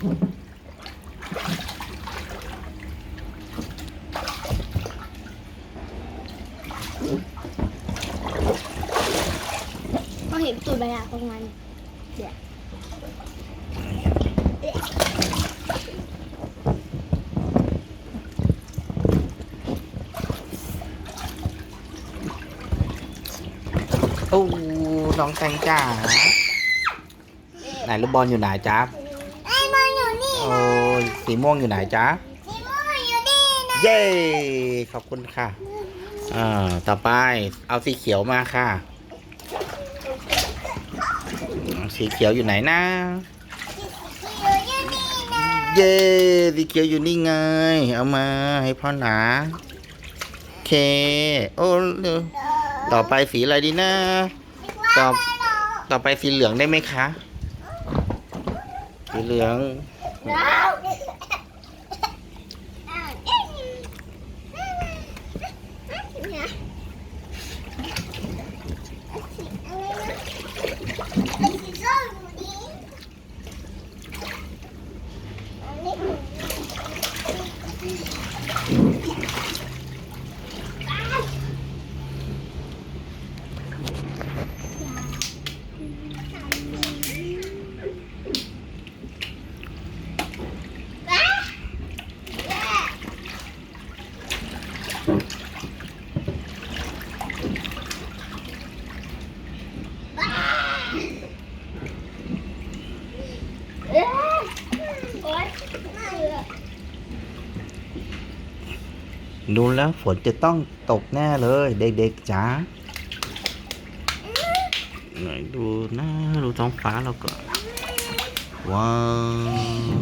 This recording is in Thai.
ก็เห็นตูดใบหนาตรงนั้นโอ้น้องแตงจ๋าไหนลูกบอลอยู่ไหนจ๊ะ สีม่วงอยู่ไหนจ๊ะสีม่วงอยู่นี่นะเย้ขอบคุณค่ะอ่าต่อไปเอาสีเขียวมาค่ะ สีเขียวอยู่ไหนนะอยู่นี่นะเย้สีเขียวอยู่นี่ไง เอามาให้พ่อหนาโอเค โอ้เร็วต่อไปสีอะไรดีนะต่อต่อไปสีเหลืองได้ไหมคะ สีเหลือง ดูแล้วฝนจะต้องตกแน่เลย เด็กๆจ๋าไหนดูนะดูท้องฟ้าเราก่อนว้าว